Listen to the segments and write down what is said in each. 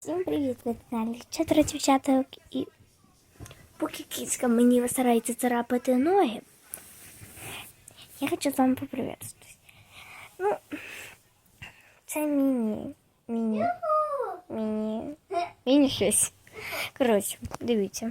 Всім привіт, на каналі Чотири дівчаток і поки кіцька мені старається царапати ноги, я хочу з вами поприветствувати. Ну, це міні, міні, міні, міні щось. Коротше, дивіться.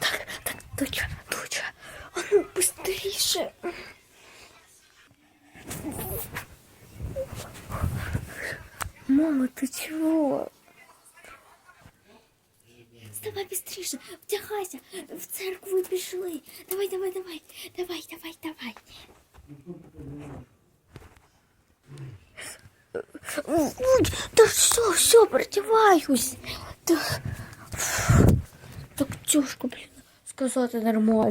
Так, так, доча, доча, а ну быстрейше. Мама, ты чего? Вставай быстрейше, вдягайся, в церкву пішли. Давай, давай, давай, давай, давай, давай. Да все, все, продеваюсь. Да. Так тяжко, блін, сказати нормально.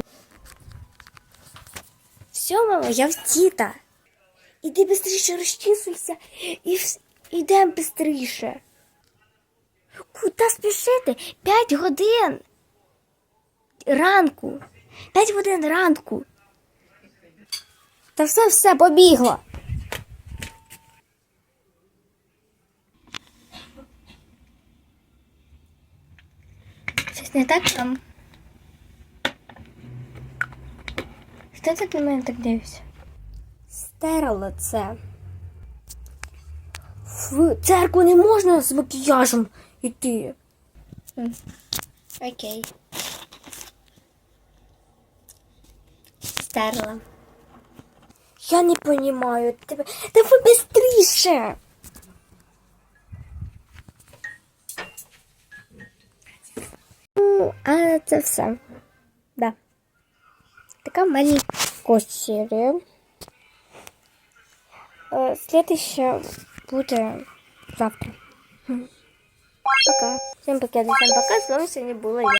Все, мама, я вдіта. Іди швидше розчісуйся і вс- йдемо швидше. Куди спішити? П'ять годин. Ранку. П'ять годин ранку. Та все, все, побігла. Щось не так там. Хто так на мене так дивиться? Стерла це. В церкву не можна з макіяжем йти. Окей. Стерла. Я не понимаю тебе. Давай быстріше. Ну, а це все. Да. Така маленька серія. Е, Следующее буде завтра. Пока. Всем пока, всем пока. З вами сегодня була я.